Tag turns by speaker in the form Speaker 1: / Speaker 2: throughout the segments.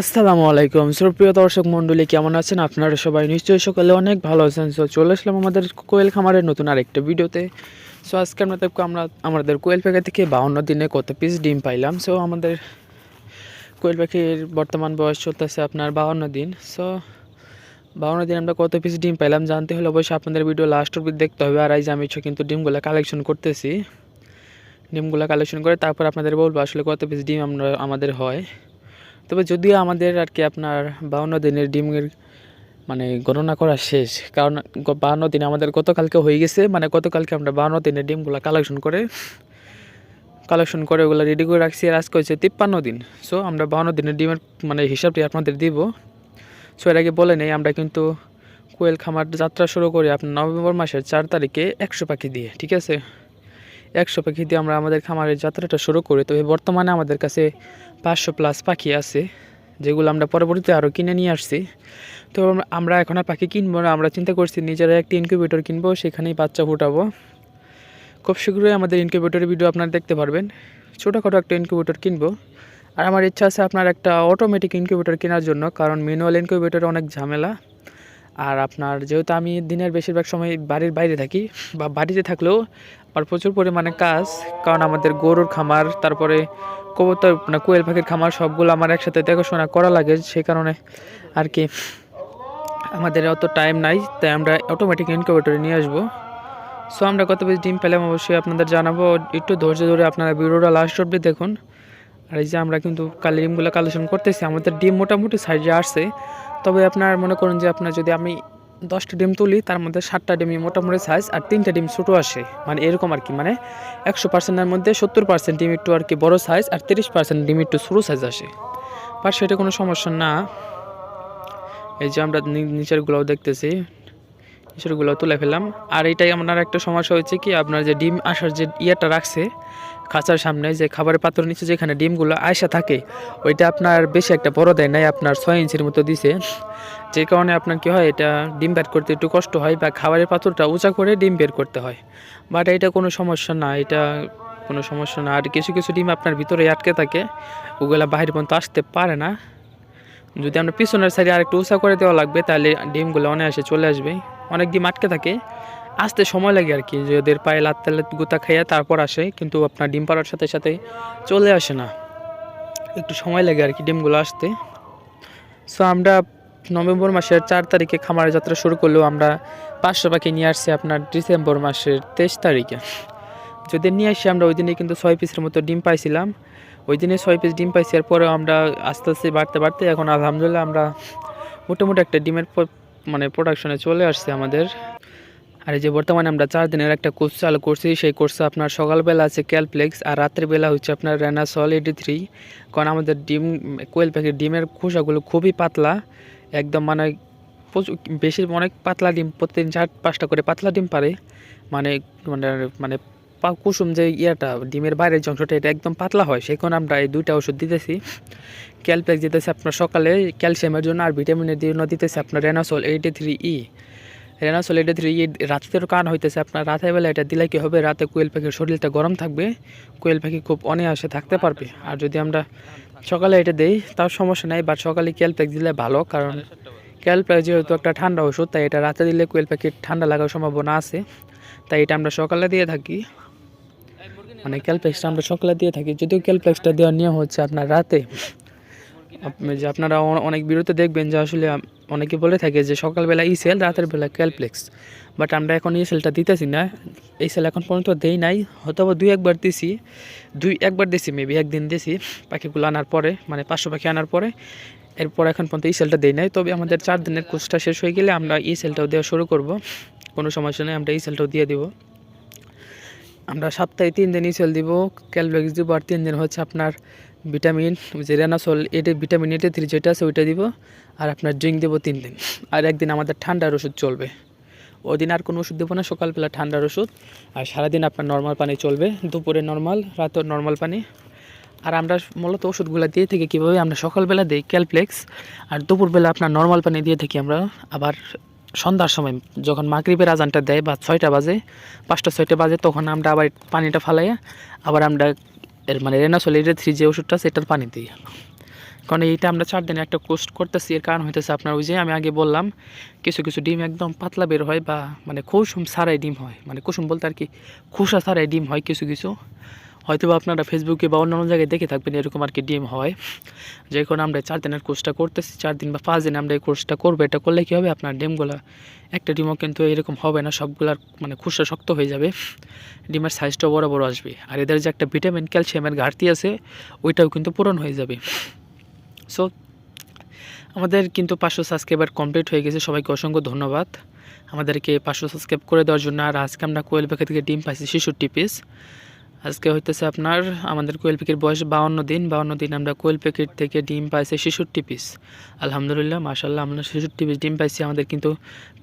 Speaker 1: আসসালামু আলাইকুম। সুপ্রিয় দর্শক মণ্ডলী, কেমন আছেন? আপনারা সবাই নিশ্চয়ই সকালে অনেক ভালো আছেন। সো চলে আসলাম আমাদের কোয়েল খামারের নতুন আরেকটা ভিডিওতে। সো আজকে আমরা আমরা আমাদের কোয়েল পাখি থেকে বাউন্ন দিনে কত পিস ডিম পাইলাম। সো আমাদের কোয়েল পাখির বর্তমান বয়স চলতেছে আপনার বাউন্ন দিন। সো বাউন্ন দিন আমরা কত পিস ডিম পাইলাম জানতে হলে অবশ্যই আপনাদের ভিডিও লাস্ট অব্দি দেখতে হবে। আর এই যে আমি কিন্তু ডিমগুলো কালেকশন করতেছি। ডিমগুলো কালেকশন করে তারপর আপনাদের বলব আসলে কত পিস ডিম আমরা, আমাদের হয়। তবে যদিও আমাদের আর কি আপনার বাউন্ন দিনের ডিমের মানে গণনা করা শেষ, কারণ বাউন্ন দিনে আমাদের গতকালকে হয়ে গেছে মানে গতকালকে আমরা বাউন্ন দিনের ডিমগুলো কালেকশন করে কালেকশন করে ওগুলো রেডি করে রাখছি আর আজকে হচ্ছে তিপ্পান্ন দিন। সো আমরা বাউন্ন দিনের ডিমের মানে হিসাবটি আপনাদের দিব। সো এর আগে বলে নেই, আমরা কিন্তু কোয়েল খামার যাত্রা শুরু করি আপনার নভেম্বর মাসের চার তারিখে একশো পাখি দিয়ে, ঠিক আছে? একশো পাখি দিয়ে আমরা আমাদের খামারের যাত্রাটা শুরু করি। তবে বর্তমানে আমাদের কাছে পাঁচশো প্লাস পাখি আছে, যেগুলো আমরা পরবর্তীতে আরও কিনে নিয়ে আসছি। তো আমরা- এখন আর পাখি কিনবো না, আমরা চিন্তা করছি নিজেরা একটি ইনকিউবেটর কিনবো, সেখানেই বাচ্চা ফুটাবো। খুব শীঘ্রই আমাদের ইনকিউবেটরের ভিডিও আপনারা দেখতে পারবেন। ছোটোখাটো একটা ইনকিউবেটর কিনবো। আর আমার ইচ্ছা আছে আপনার একটা অটোমেটিক ইনকিউবেটর কেনার জন্য, কারণ ম্যানুয়াল ইনকিউবেটরে অনেক ঝামেলা। আর আপনার যেহেতু আমি দিনের বেশিরভাগ সময় বাড়ির বাইরে থাকি, বা বাড়িতে থাকলেও আমার প্রচুর পরিমাণে কাজ, কারণ আমাদের গরুর খামার, তারপরে কবুতর মানে কোয়েল পাখির খামার, সবগুলো আমার একসাথে দেখাশোনা করা লাগে সেই কারণে আর কি। আমাদের অত টাইম নাই, তাই আমরা অটোমেটিক ইনকিউবেটরে নিয়ে আসব। সো আমরা কত বেশি ডিম পেলাম অবশ্যই আপনাদের জানাব। একটু ধৈর্য ধরে আপনারা ভিডিওটা লাস্ট অব্দি দেখুন। আর এই যে আমরা কিন্তু কালি ডিমগুলো কালেকশন করতেছি, আমাদের ডিম মোটামুটি সাইজে আসছে। তবে আপনার মনে করুন যে আপনার যদি আমি দশটা ডিম তুলি, তার মধ্যে সাতটা ডিমই মোটামুটি সাইজ আর তিনটা ডিম ছোটো আসে। মানে এরকম আর কি মানে একশো পার্সেন্টের মধ্যে সত্তর পার্সেন্ট ডিম একটু আর কি বড়ো সাইজ আর তিরিশ পার্সেন্ট ডিম একটু ছোটো সাইজ আসে। বাট সেটা কোনো সমস্যা না। এই যে আমরা নিচেরগুলোও দেখতেছি। নিচেরগুলো তুলে ফেলাম আর এইটাই আপনার একটা সমস্যা হয়েছে কি, আপনার যে ডিম আসার যে ইয়েটা রাখছে, খাঁচার সামনে যে খাবারের পাত্র নিচে যেখানে ডিমগুলো আয়সা থাকে, ওইটা আপনার বেশি একটা বড় দেয় নাই, আপনার ছয় ইঞ্চির মতো দিছে। যে কারণে আপনার কি হয়, এটা ডিম বের করতে একটু কষ্ট হয় বা খাবারের পাত্রটা উঁচা করে ডিম বের করতে হয়। বাট এটা কোনো সমস্যা না, এটা কোনো সমস্যা না। আর কিছু কিছু ডিম আপনার ভিতরে আটকে থাকে, ওগুলা বাইরে পর্যন্ত আসতে পারে না। যদি আমরা পিছনের সাইডে আরেকটু উঁচা করে দেওয়া লাগবে, তাহলে ডিমগুলো অনায়াসে চলে আসবে। অনেক ডিম আটকে থাকে, আসতে সময় লাগে আর কি। যে ওদের পায়ে লাত তালে গুতা খাইয়া তারপর আসে, কিন্তু আপনার ডিম পাড়ার সাথে সাথে চলে আসে না। একটু সময় লাগে আর কি ডিমগুলো আসতে। সো আমরা নভেম্বর মাসের চার তারিখে খামারের যাত্রা শুরু করলেও আমরা পাঁচশো পাখি নিয়ে আসছি আপনার ডিসেম্বর মাসের তেইশ তারিখে। যদি নিয়ে আসি, আমরা ওই দিনে কিন্তু ছয় পিসের মতো ডিম পাইছিলাম। ওই দিনে ছয় পিস ডিম পাইছি, এরপরেও আমরা আস্তে আস্তে বাড়তে বাড়তে এখন আলহামদুলিল্লাহ আমরা মোটামুটি একটা ডিমের মানে প্রোডাকশনে চলে আসছে আমাদের। আর এই যে বর্তমানে আমরা চার দিনের একটা কোর্স চালু করছি, সেই কোর্সে আপনার সকালবেলা আছে ক্যালপ্লেক্স আর রাত্রিবেলা হচ্ছে আপনার রেনাসল এডি থ্রি কারণ আমাদের ডিম, কোয়েল পাখির ডিমের খোসাগুলো খুবই পাতলা। একদম মানে প্রচুর, বেশি অনেক পাতলা ডিম, প্রতিদিন চার, পাঁচটা করে পাতলা ডিম পারে। মানে মানে মানে কুসুম যে ইয়েটা, ডিমের বাইরের যে অংশটা, এটা একদম পাতলা হয়। সেই কারণে আমরা এই দুইটা ওষুধ দিতেছি। ক্যালপ্যাক দিতেছি আপনার সকালে, ক্যালসিয়ামের জন্য আর ভিটামিনের জন্য দিতেছি আপনার রেনাসল এইটি থ্রি ই। রেনাসল এইটি থ্রি ই রাতের কান হইতেছে আপনার। রাতের বেলা এটা দিলে কি হবে? রাতে কোয়েল পাখির শরীরটা গরম থাকবে, কোয়েল পাখি খুব অনায়াসে থাকতে পারবে। আর যদি আমরা সকালে এটা দেই তার সমস্যা নেই বাট সকালে ক্যালপ্লেক্স দিলে ভালো, কারণ ক্যালপ্লেক্স যেহেতু একটা ঠান্ডা ওষুধ, তাই এটা রাতে দিলে কোয়েল পাখির ঠান্ডা লাগার সম্ভাবনা আছে। তাই এটা আমরা সকালে দিয়ে থাকি। মানে ক্যালপ্লেক্সটা আমরা সকালে দিয়ে থাকি। যদিও ক্যালপ্লেক্সটা দেওয়ার নিয়ম হচ্ছে আপনার রাতে যে আপনারা অনেক বিরতি দেখবেন যে আসলে অনেকে বলে থাকে যে সকালবেলা ই সেল রাতের বেলা ক্যালপ্লেক্স বাট আমরা এখন এই সেলটা দিতেছি না। এই সেল এখন পর্যন্ত দেই নাই। হয়তোবা দুই একবার দিছি। দুই একবার দিছি মেবি একদিন দিছি। পাখিগুলো আনার পরে মানে পাঁচশো পাখি আনার পরে। এরপর এখন পর্যন্ত এই সেলটা দেই নাই। তবে আমাদের চার দিনের কোর্সটা শেষ হয়ে গেলে আমরা এই সেলটাও দেওয়া শুরু করব। কোনো সমস্যা নেই, আমরা এই সেলটাও দিয়ে দিব। আমরা সপ্তাহে তিন দিন ইসেল দিব ক্যালভেক্স দিব আর তিন দিন হচ্ছে আপনার ভিটামিন যে রেনাসল এটা ভিটামিন এটে থ্রি যেটা আছে ওইটা দিব আর আপনার ড্রিঙ্ক দেবো তিন দিন। আর একদিন আমাদের ঠান্ডার ওষুধ চলবে। ওদিন আর কোনো ওষুধ দেবো না, সকালবেলা ঠান্ডার ওষুধ। আর সারাদিন আপনার নর্মাল পানি চলবে, দুপুরে নর্মাল রাতেও নর্মাল পানি। আর আমরা মূলত ওষুধগুলো দিয়ে থাকি কীভাবে? আমরা সকালবেলা দিই ক্যালপ্লেক্স আর দুপুরবেলা আপনার নর্মাল পানি দিয়ে থাকি আমরা। আবার সন্ধ্যার সময় যখন মাগরিবের আজানটা দেয় বা ছয়টা বাজে, পাঁচটা, ছয়টা বাজে, তখন আমরা আবার পানিটা ফালাইয়া আবার আমরা এর মানে রেনাসল এর থ্রি যে ওষুধটা সেটার পানি দিই। কারণ এইটা আমরা চার দিনে একটা কোস্ট করতেছি, এর কারণ হইতেছে আপনার ওই যে আমি আগে বললাম, কিছু কিছু ডিম একদম পাতলা বের হয় বা মানে কুসুম ছাড়াই ডিম হয়। মানে কুসুম বলতে আর কি, খোসা ছাড়াই ডিম হয় কিছু কিছু। হয়তো আপনারা ফেসবুকে বা অন্যান্য জায়গায় দেখে থাকবেন এরকম আর কি ডিম হয়। যে কারণে আমরা চার দিনের কোর্সটা করতেছি, চার দিন বা পাঁচ দিন আমরা এই কোর্সটা করব। এটা করলে কী হবে? আপনার ডিমগুলো একটা ডিমও কিন্তু এরকম হবে না, সবগুলার মানে খুশা শক্ত হয়ে যাবে। ডিমের সাইজটাও বড় বড় আসবে। আর এদের যে একটা ভিটামিন ক্যালসিয়ামের ঘাটতি আছে, ওইটাও কিন্তু পূরণ হয়ে যাবে। সো আমাদের কিন্তু পাঁচশো সাবস্ক্রাইবার কমপ্লিট হয়ে গেছে। সবাইকে অসংখ্য ধন্যবাদ। আমাদেরকে পাঁচশো সাবস্ক্রাইব করে দেওয়ার জন্য। আর আজকে আমরা কোয়েল পাখি থেকে ডিম পাইছি ছেষট্টি পিস আজকে হইতেছে আপনার আমাদের কোয়েল পাখির বয়স বাউন্ন দিন। বাউন্ন দিন আমরা কোয়েল পাখির থেকে ডিম পাইছি ছেষট্টি পিস আলহামদুলিল্লাহ মাশাল্লাহ আমরা ছেষট্টি পিস ডিম পাইছি। আমাদের কিন্তু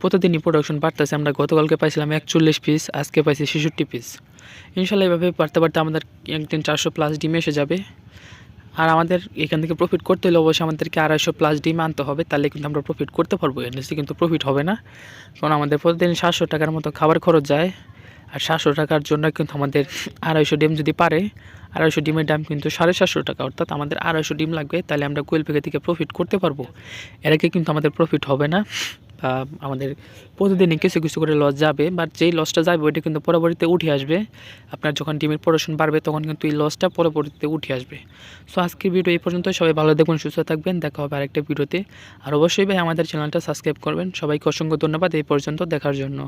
Speaker 1: প্রতিদিনই প্রোডাকশন বাড়তেছে। আমরা গতকালকে পাইছিলাম একচল্লিশ পিস আজকে পাইছি ছেষট্টি পিস ইনশাল্লাহ এভাবে বাড়তে বাড়তে আমাদের একদিন চারশো প্লাস ডিম এসে যাবে। আর আমাদের এখান থেকে প্রফিট করতে হলে অবশ্যই আমাদেরকে আড়াইশো প্লাস ডিম আনতে হবে। তাহলে কিন্তু আমরা প্রফিট করতে পারব। এর কিন্তু প্রফিট হবে না। কারণ আমাদের প্রতিদিন সাতশো টাকার মতো খাবার খরচ যায়। আর সাতশো টাকার জন্য কিন্তু আমাদের আড়াইশো ডিম যদি পারে, আড়াইশো ডিমের দাম কিন্তু সাড়ে সাতশো টাকা, অর্থাৎ আমাদের আড়াইশো ডিম লাগবে, তাহলে আমরা কোয়েল পেকে থেকে প্রফিট করতে পারব। এর আগে কিন্তু আমাদের প্রফিট হবে না, বা আমাদের প্রতিদিনই কিছু কিছু করে লস যাবে বাট যেই লসটা যাবে, ওইটা কিন্তু পরবর্তীতে উঠে আসবে। আপনার যখন ডিমের প্রোডাকশন বাড়বে, তখন কিন্তু এই লসটা পরবর্তীতে উঠে আসবে। সো আজকের ভিডিও এই পর্যন্ত সবাই ভালো দেখুন সুস্থ থাকবেন, দেখা হবে আরেকটা ভিডিওতে আর অবশ্যই ভাই, আমাদের চ্যানেলটা সাবস্ক্রাইব করবেন। সবাইকে অসংখ্য ধন্যবাদ, এই পর্যন্ত দেখার জন্য।